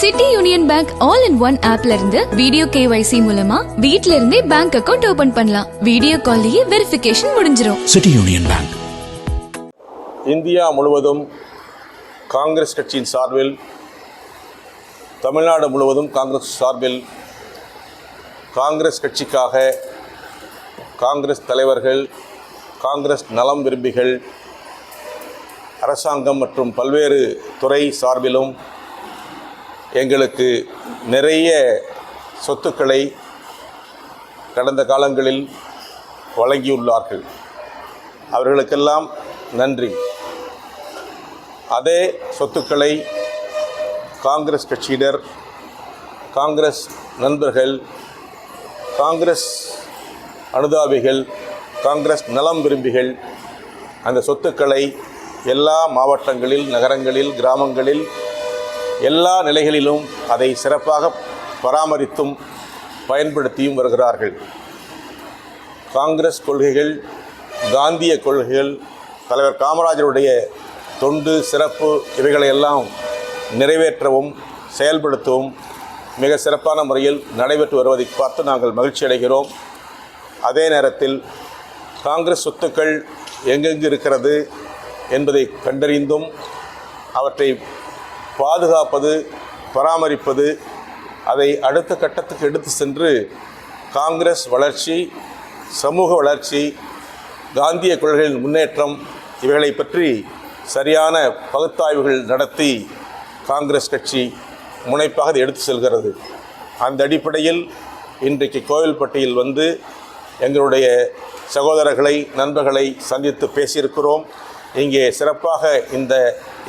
City union bank all in one ஆப்ல இருந்து video KYC மூலமா வீட்ல இருந்தே பேங்க் அக்கவுண்ட் ஓபன் பண்ணலாம். வீடியோ கால்லயே வெரிஃபிகேஷன் முடிஞ்சிரும். City union bank. இந்தியா முழுவதும் காங்கிரஸ் கட்சியின் சார்பில் தமிழ்நாடு முழுவதும் காங்கிரஸ் சார்பில் காங்கிரஸ் கட்சிக்காக காங்கிரஸ் தலைவர்கள் காங்கிரஸ் நலம் விரும்பிகள் அரசாங்கம் மற்றும் பல்வேறு துறை சார்பிலும் எங்களுக்கு நிறைய சொத்துக்களை கடந்த காலங்களில் வழங்கியுள்ளார்கள். அவர்களுக்கெல்லாம் நன்றி. அதே சொத்துக்களை காங்கிரஸ் கட்சியினர் காங்கிரஸ் நண்பர்கள் காங்கிரஸ் அனுதாபிகள் காங்கிரஸ் நலம் விரும்பிகள் அந்த சொத்துக்களை எல்லா மாவட்டங்களில் நகரங்களில் கிராமங்களில் எல்லா நிலைகளிலும் அதை சிறப்பாக பராமரித்தும் பயன்படுத்தியும் வருகிறார்கள். காங்கிரஸ் கொள்கைகள் காந்திய கொள்கைகள் தலைவர் காமராஜருடைய தொண்டு சிறப்பு இவைகளையெல்லாம் நிறைவேற்றவும் செயல்படுத்தவும் மிக சிறப்பான முறையில் நடைபெற்று வருவதை பார்த்து நாங்கள் மகிழ்ச்சி அடைகிறோம். அதே நேரத்தில் காங்கிரஸ் சொத்துக்கள் எங்கெங்கு இருக்கிறது என்பதை கண்டறிந்தும் அவற்றை பாதுகாப்பது பராமரிப்பது அதை அடுத்த கட்டத்துக்கு எடுத்து சென்று காங்கிரஸ் வளர்ச்சி சமூக வளர்ச்சி காந்திய கொள்கைகளின் முன்னேற்றம் இவைகளை பற்றி சரியான பகுத்தாய்வுகள் நடத்தி காங்கிரஸ் கட்சி முனைப்பாக அதை எடுத்து செல்கிறது. அந்த அடிப்படையில் இன்றைக்கு கோவில்பட்டியில் வந்து எங்களுடைய சகோதரர்களை நண்பர்களை சந்தித்து பேசியிருக்கிறோம். இங்கே சிறப்பாக இந்த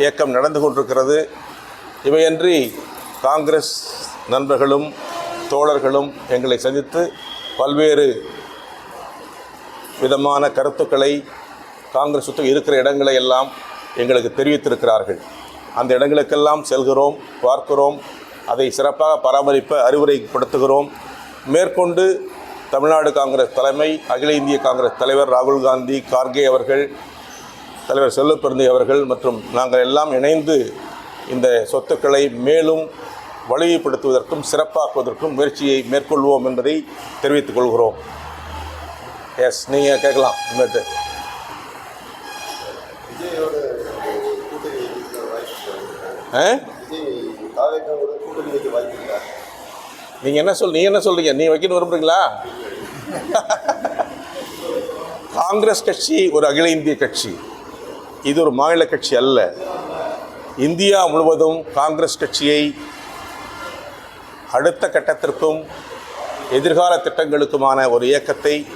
இயக்கம் நடந்து கொண்டிருக்கிறது. இவையன்றி காங்கிரஸ் நண்பர்களும் தோழர்களும் எங்களை சந்தித்து பல்வேறு விதமான கருத்துக்களை காங்கிரஸ் சுற்றி இருக்கிற இடங்களை எல்லாம் எங்களுக்கு தெரிவித்திருக்கிறார்கள். அந்த இடங்களுக்கெல்லாம் செல்கிறோம் பார்க்கிறோம் அதை சிறப்பாக பராமரிப்ப அறிவுரைப்படுத்துகிறோம். மேற்கொண்டு தமிழ்நாடு காங்கிரஸ் தலைமை அகில இந்திய காங்கிரஸ் தலைவர் ராகுல் காந்தி கார்கே அவர்கள் தலைவர் செல்லப்பெருந்தை அவர்கள் மற்றும் நாங்கள் எல்லாம் இணைந்து இந்த சொத்துக்களை மேலும் வலுவைப்படுத்துவதற்கும் சிறப்பாக்குவதற்கும் முயற்சியை மேற்கொள்வோம் என்பதை தெரிவித்துக் கொள்கிறோம். எஸ் நீங்கள் கேட்கலாம் இருக்கா நீங்கள் என்ன சொல் நீங்கள் என்ன சொல்கிறீங்க நீ வைக்கணும் விரும்புறீங்களா? காங்கிரஸ் கட்சி ஒரு அகில இந்திய கட்சி. இது ஒரு மாநில கட்சி அல்ல. இந்தியா முழுவதும் காங்கிரஸ் கட்சியை அடுத்த கட்டத்திற்கும் எதிர்கால திட்டங்களுக்குமான ஒரு இயக்கத்தை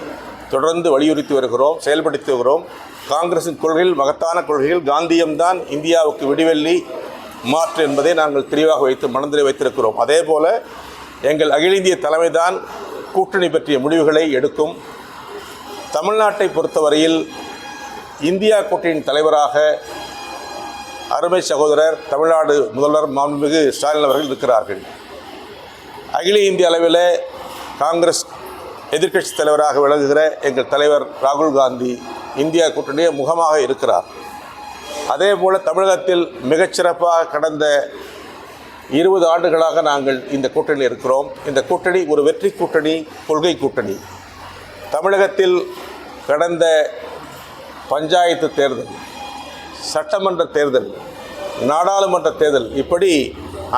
தொடர்ந்து வலியுறுத்தி வருகிறோம் செயல்படுத்தி வருகிறோம். காங்கிரசின் கொள்கைகள் மகத்தான கொள்கைகள் காந்தியம்தான் இந்தியாவுக்கு விடிவெள்ளி மாற்று என்பதை நாங்கள் தெளிவாக வைத்து மனதில் வைத்திருக்கிறோம். அதே போல எங்கள் அகில இந்திய தலைமைதான் கூட்டணி பற்றிய முடிவுகளை எடுக்கும். தமிழ்நாட்டை பொறுத்தவரையில் இந்தியா கூட்டணியின் தலைவராக அருமை சகோதரர் தமிழ்நாடு முதல்வர் மாண்புமிகு ஸ்டாலின் அவர்கள் இருக்கிறார்கள். அகில இந்திய அளவில் காங்கிரஸ் எதிர்க்கட்சி தலைவராக விளங்குகிற எங்கள் தலைவர் ராகுல் காந்தி இந்தியா கூட்டணிய முகமாக இருக்கிறார். அதே போல் தமிழகத்தில் மிகச்சிறப்பாக கடந்த இருபது ஆண்டுகளாக நாங்கள் இந்த கூட்டணியில் இருக்கிறோம். இந்த கூட்டணி ஒரு வெற்றி கூட்டணி கொள்கை கூட்டணி. தமிழகத்தில் கடந்த பஞ்சாயத்து தேர்தல் சட்டமன்ற தேர்தல் நாடாளுமன்ற தேர்தல் இப்படி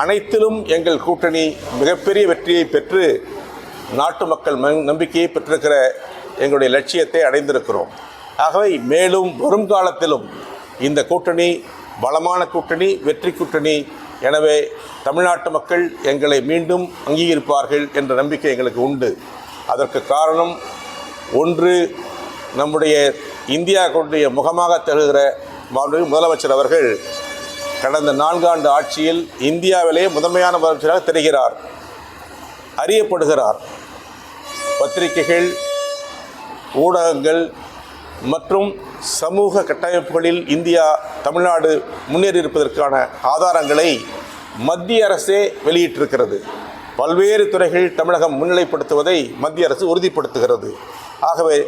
அனைத்திலும் எங்கள் கூட்டணி மிகப்பெரிய வெற்றியை பெற்று நாட்டு மக்கள் நம்பிக்கையை பெற்றிருக்கிற எங்களுடைய லட்சியத்தை அடைந்திருக்கிறோம். ஆகவே மேலும் வரும் காலத்திலும் இந்த கூட்டணி பலமான கூட்டணி வெற்றி கூட்டணி எனவே தமிழ்நாட்டு மக்கள் எங்களை மீண்டும் அங்கீகரிப்பார்கள் என்ற நம்பிக்கை எங்களுக்கு உண்டு. அதற்கு காரணம் ஒன்று நம்முடைய இந்தியாவுடைய முகமாக திகழ்கிற மாண்புமிகு முதலமைச்சர் அவர்கள் கடந்த நான்காண்டு ஆட்சியில் இந்தியாவிலே முதன்மையான முதலமைச்சராக தெரிகிறார் அறியப்படுகிறார். பத்திரிகைகள் ஊடகங்கள் மற்றும் சமூக கட்டமைப்புகளில் இந்தியா தமிழ்நாடு முன்னேறி இருப்பதற்கான ஆதாரங்களை மத்திய அரசே வெளியிட்டிருக்கிறது. பல்வேறு துறைகள் தமிழகம் முன்னிலைப்படுத்துவதை மத்திய அரசு உறுதிப்படுத்துகிறது. ஆகவே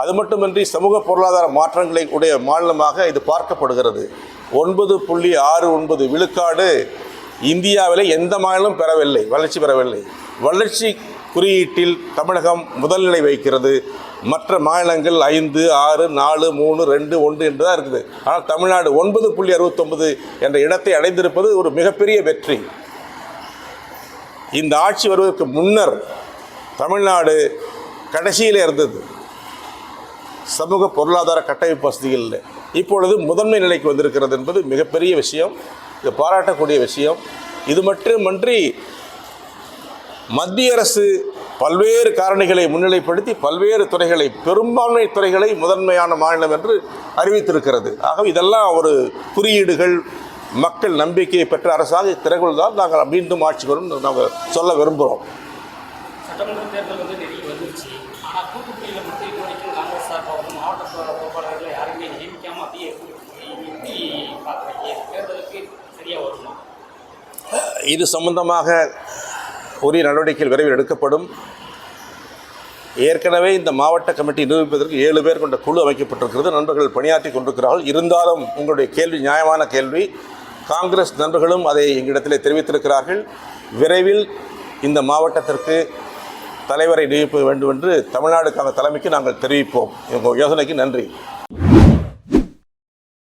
அது மட்டுமின்றி சமூக பொருளாதார மாற்றங்களை உடைய மாநிலமாக இது பார்க்கப்படுகிறது. ஒன்பது புள்ளி ஆறு ஒன்பது விழுக்காடு இந்தியாவில் எந்த மாநிலமும் பெறவில்லை வளர்ச்சி பெறவில்லை. வளர்ச்சி குறியீட்டில் தமிழகம் முதல்நிலை வைக்கிறது மற்ற மாநிலங்கள் ஐந்து ஆறு நாலு மூணு ரெண்டு ஒன்று என்று தான் இருக்குது. ஆனால் தமிழ்நாடு ஒன்பது புள்ளி அறுபத்தொன்பது என்ற இடத்தை அடைந்திருப்பது ஒரு மிகப்பெரிய வெற்றி. இந்த ஆட்சி வருவதற்கு முன்னர் தமிழ்நாடு கடைசியில் இருந்தது. சமூக பொருளாதார கட்டமைப்பு வசதிகள் இல்லை இப்பொழுது முதன்மை நிலைக்கு வந்திருக்கிறது என்பது மிகப்பெரிய விஷயம். இது பாராட்டக்கூடிய விஷயம். இது மட்டுமன்றி மத்திய அரசு பல்வேறு காரணிகளை முன்னிலைப்படுத்தி பல்வேறு துறைகளை பெரும்பான்மை துறைகளை முதன்மையான மாநிலம் என்று அறிவித்திருக்கிறது. ஆகவே இதெல்லாம் ஒரு குறியீடுகள். மக்கள் நம்பிக்கையை பெற்ற அரசாக திறகுள்தான் நாங்கள் மீண்டும் ஆட்சி வரும் நாங்கள் சொல்ல விரும்புகிறோம். சட்டமன்ற தேர்தல் வந்து நெருங்கி வந்துருச்சு. ஆனால் தூத்துக்குடியில் மட்டும் இது வரைக்கும் காங்கிரஸ் சார்பாக வந்து மாவட்ட பொ- பொறுப்பாளர்களை யாருமே நியமிக்காமல் அப்படியே எப்படி பார்க்குறீங்க? தேர்தலுக்கு சரியாக வருமா? இது சம்பந்தமாக உரிய நடவடிக்கைகள் விரைவில் எடுக்கப்படும். ஏற்கனவே இந்த மாவட்ட கமிட்டி நிரூபிப்பதற்கு ஏழு பேர் கொண்ட குழு அமைக்கப்பட்டிருக்கிறது. நண்பர்கள் பணியாற்றி கொண்டிருக்கிறார்கள். இருந்தாலும் உங்களுடைய கேள்வி நியாயமான கேள்வி. காங்கிரஸ் நண்பர்களும் அதை எங்களிடத்தில் தெரிவித்திருக்கிறார்கள். விரைவில் இந்த மாவட்டத்திற்கு தலைவரை நியமிக்க வேண்டும் என்று தமிழ்நாடு தலைமைக்கு நாங்கள் தெரிவிப்போம். உங்கள் யோசனைக்கு நன்றி.